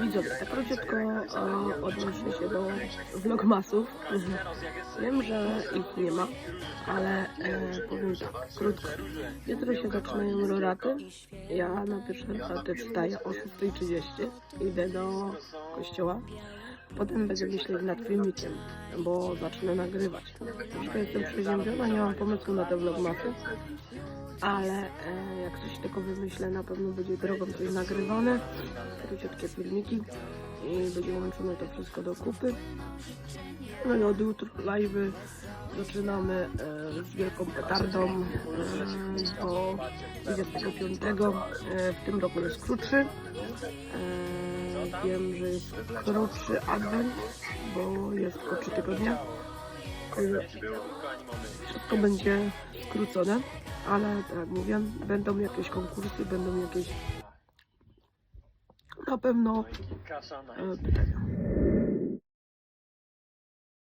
Widzowie, tak króciutko e, odnoszę się do vlogmasów. Wiem, że ich nie ma, ale e, powiem tak, krótko. Jutro się zaczynają roraty. Ja na pierwsze roraty wstaję o 6.30. Idę do kościoła. Potem będę myśleć nad filmikiem, bo zacznę nagrywać. Troszkę jestem przeziębiona, nie mam pomysłu na te vlogmasy. Ale e, jak coś tylko wymyślę, na pewno będzie drogą coś nagrywane. Króciutkie filmiki i będzie łączone to wszystko do kupy. No i od jutra live'y zaczynamy e, z wielką petardą e, do 25. E, w tym roku jest krótszy. E, wiem, że jest krótszy advent, bo jest tylko 3 tygodnie. Wszystko będzie skrócone, ale tak jak mówię, będą jakieś konkursy, będą jakieś na pewno e.